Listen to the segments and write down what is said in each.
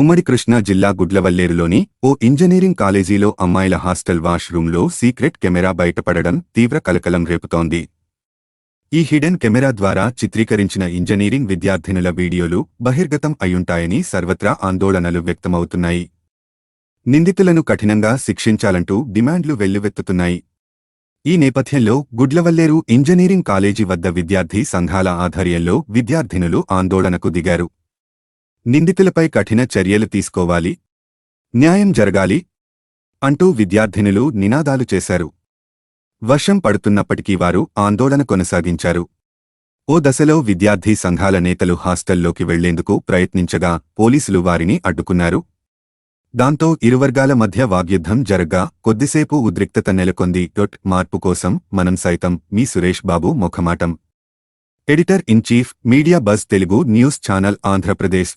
ఉమ్మడి కృష్ణా జిల్లా గుడ్లవల్లేరులోని ఓ ఇంజనీరింగ్ కాలేజీలో అమ్మాయిల హాస్టల్ వాష్రూంలో సీక్రెట్ కెమెరా బయటపడడం తీవ్ర కలకలం రేపుతోంది. ఈ హిడెన్ కెమెరా ద్వారా చిత్రీకరించిన ఇంజనీరింగ్ విద్యార్థినుల వీడియోలు బహిర్గతం అయ్యుంటాయని సర్వత్రా ఆందోళనలు వ్యక్తమవుతున్నాయి. నిందితులను కఠినంగా శిక్షించాలంటూ డిమాండ్లు వెల్లువెత్తుతున్నాయి. ఈ నేపథ్యంలో గుడ్లవల్లేరు ఇంజనీరింగ్ కాలేజీ వద్ద విద్యార్థి సంఘాల ఆధ్వర్యంలో విద్యార్థినులు ఆందోళనకు దిగారు. నిందితులపై కఠిన చర్యలు తీసుకోవాలి. న్యాయం జరగాలి. అంటూ విద్యార్థినులు నినాదాలు చేశారు. వర్షం పడుతున్నప్పటికీ వారు ఆందోళన కొనసాగించారు. ఓ దశలో విద్యార్థి సంఘాల నేతలు హాస్టల్లోకి వెళ్ళేందుకు ప్రయత్నించగా పోలీసులు వారిని అడ్డుకున్నారు. దాంతో ఇరువర్గాల మధ్య వాగ్యుద్ధం జరగ్గా కొద్దిసేపు ఉద్రిక్తత నెలకొంది. డొట్ మార్పు కోసం మనం సైతం మీ Suresh Babu ముఖమాటం. Editor in chief media buzz Telugu news channel Andhra Pradesh.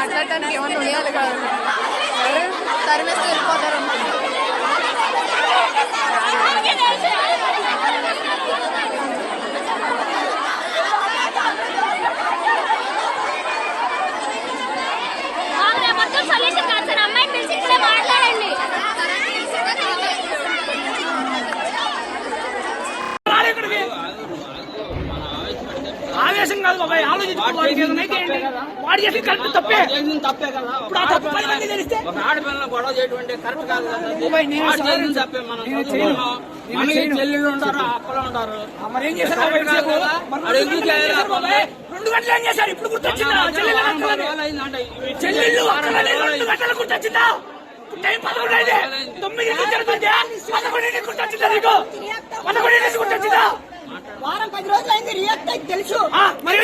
మాట్లాడటానికి ఏమైనా ఉండాలి కాదు? తరిమేస్తే వెళ్ళిపోతారు వాడు చేసి కరెక్ట్ తప్పే. తప్పే కదా. ఇప్పుడు ఆ తప్పు పది మంది తెలిస్తే? ఒక ఆడపిల్లని గొడవ చేయటువంటి కరెక్ట్ కాదు కదా. అది. బాబాయ్, నేను వాడు సార్ చేసింది తప్పే మనం మనకి. చెల్లెళ్ళు ఉంటారు అప్పలు మరి ఏం చేశారు? రెండు ఎందుకు గంటలు ఏం చేశారు బాబాయ్? రెండు గంటలు ఏం చేశారు? ఇప్పుడు గుర్తొచ్చిందా? చెల్లెళ్ళు రెండు గంటలు గుర్తొచ్చిందా? టైం పదకొండు అయితే తొమ్మిది జరుగుతుందా పదకొండింటికి గుర్తొచ్చిందా నీకు? పదకొండింటికి గుర్తొచ్చిందా? వారం పది రోజులు అయింది. రియాక్ట్ తెలుసు. మరి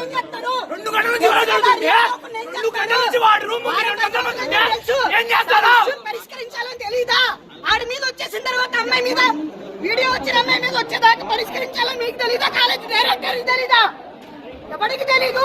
ఏం చేయాలి? ఏం చేస్తారు? రెండు గంటల నుంచి వాడు జరుగుతుంది? రెండు గంటల నుంచి వాడు రూమ్ రెండు గంటల నుంచి ఏం చేస్తారు పరిష్కరించాలని తెలీదా? ఆడి మీద వచ్చేసిన తర్వాత అమ్మాయి మీద వీడియో వచ్చిన అమ్మాయి మీద వచ్చేదాకా పరిష్కరించాలని మీకు తెలీదా? కాలేజ్ డైరెక్టర్ తెలీదా? ఎవరికి తెలీదు?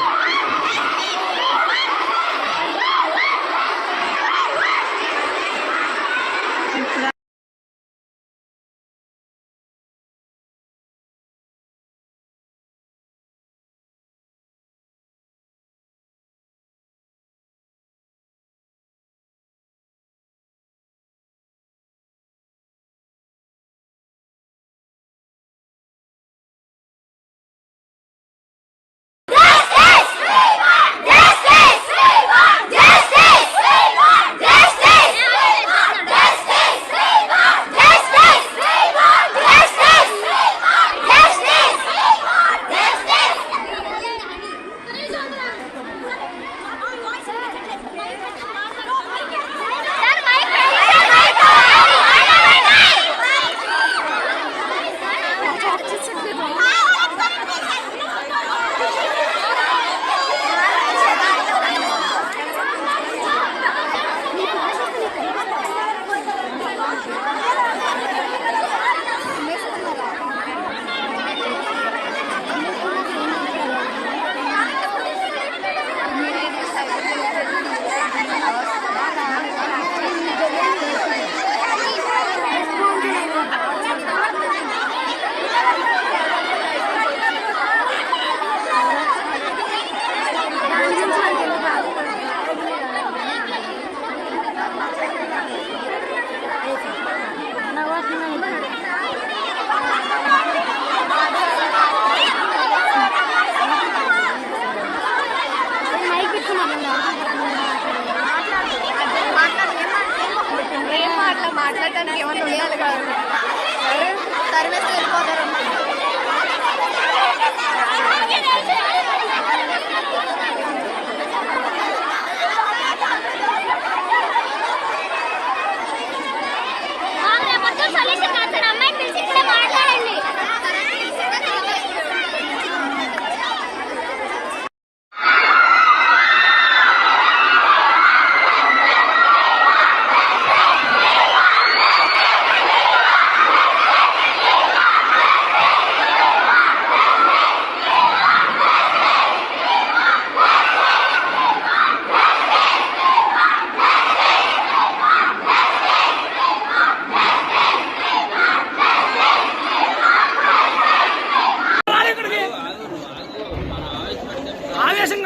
Bye.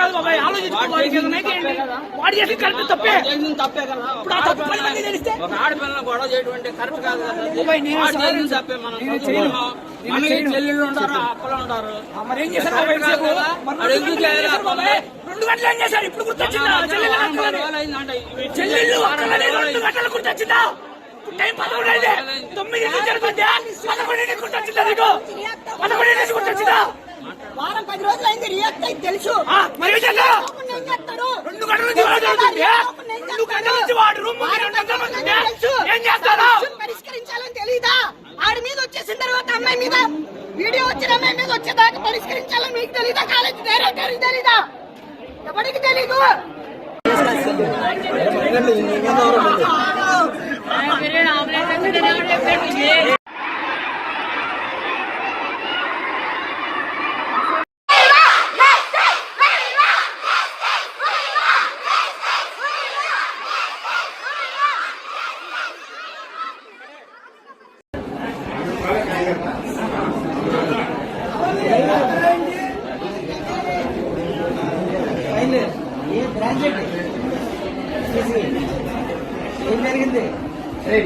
కాదు బాబాయ్ ఆలోచించుకో వాడికి ఏదైనా అయితే ఏంటి? వాడు చేసి కరెక్ట్ తప్పే. తప్పే కదా. ఇప్పుడు ఆ తప్పు పది మంది తెలిస్తే? ఒక ఆడపిల్లని గొడవ చేయడం అంటే కరెక్ట్ కాదు తప్పే మనం మనకి. చెల్లెళ్ళు ఉంటారు ఉంటారు. మరి ఏం చేశారు రెండు ఎందుకు గంటలు ఏం చేయాలి చేశారు? బాబాయ్? రెండు గంటలు ఏం చేశారు? ఇప్పుడు గుర్తొచ్చిందా? చెల్లెలు అక్కలని చెల్లెళ్ళు అక్కలని రెండు గంటలు గుర్తొచ్చిందా? ఇప్పుడు టైం పదకొండు అయింది. తొమ్మిది నుంచి జరుగుతుందా పదకొండు గుర్తొచ్చిందా నీకు? పదకొండు గుర్తొచ్చిందా? వారం పది రోజులు అయింది రియాక్ట్ అయింది తెలుసు. ఆ, మరి? రెండు గంటల నుంచి రెండు గంటల? నుంచి వాడు రూమ్. ఏం చేస్తారో? పరిష్కరించాలని తెలీదా? ఆడి మీద వచ్చేసిన తర్వాత అమ్మాయి మీద వీడియో వచ్చిన అమ్మాయి మీద వచ్చేదాకా పరిష్కరించాలని మీకు తెలీదా? కాలేజ్ డైరెక్టర్ తెలీదా? ఎవరికి తెలీదు?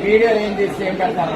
వీడియో ఏం చేసి ఏం పెడతారు?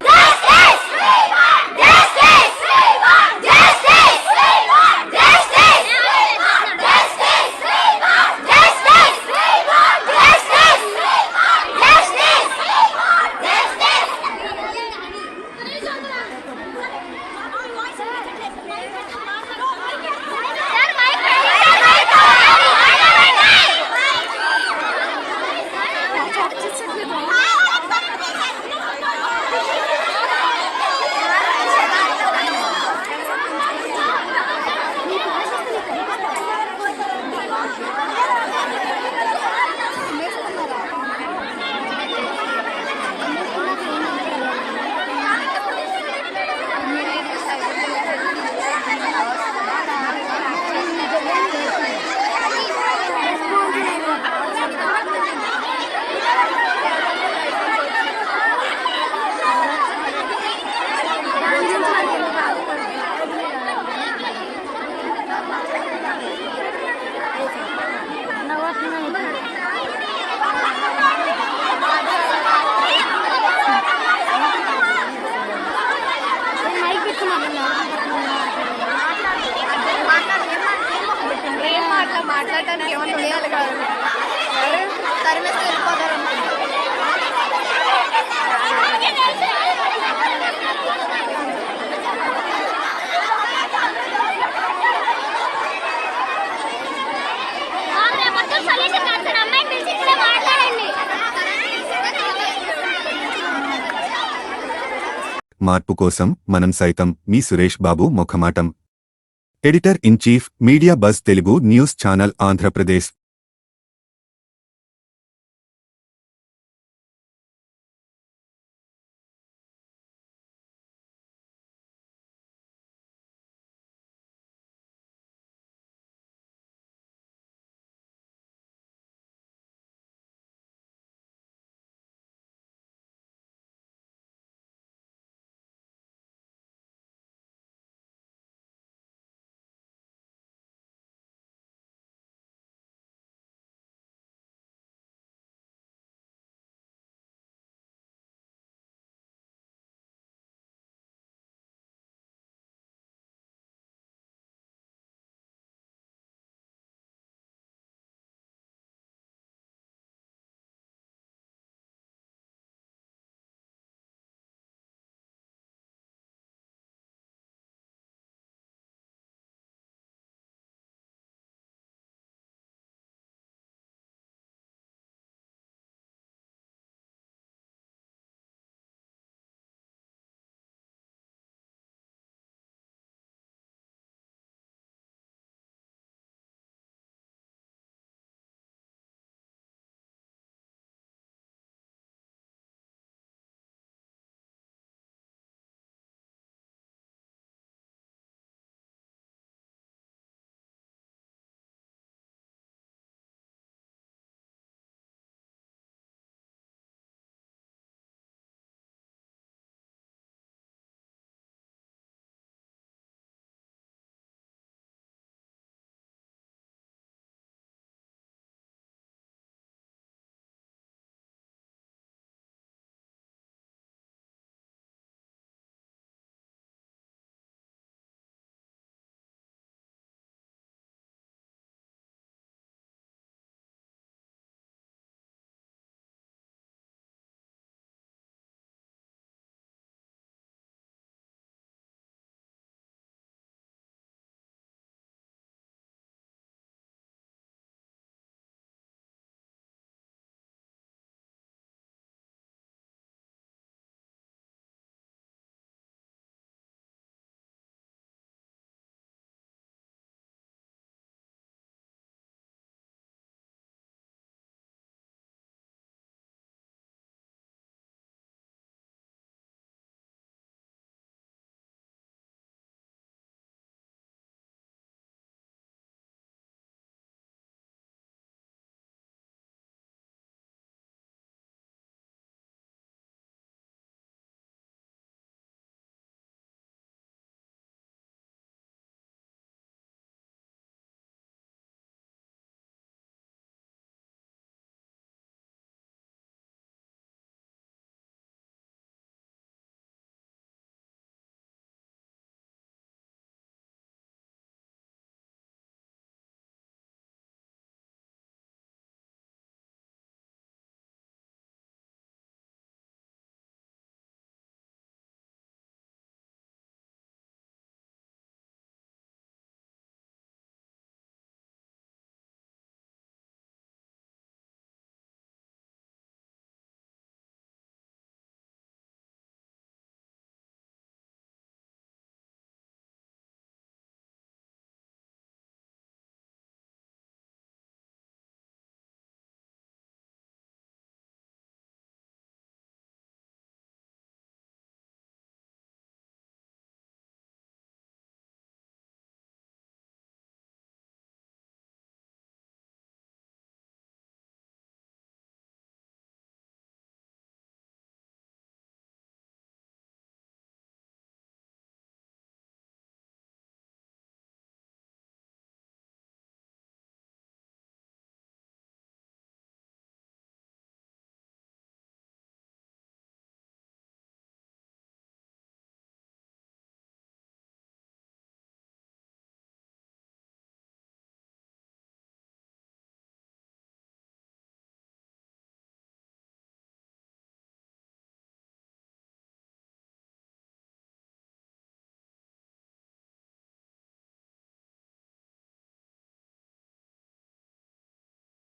మాట్లా మాట్లాడటానికి ఏమన్నా ఉండాలి కదా? తరిమేస్తే వెళ్ళిపోతారు. మార్పు కోసం మనం సైతం మీ Suresh Babu ముఖమాటం. Editor in chief media buzz Telugu news channel Andhra Pradesh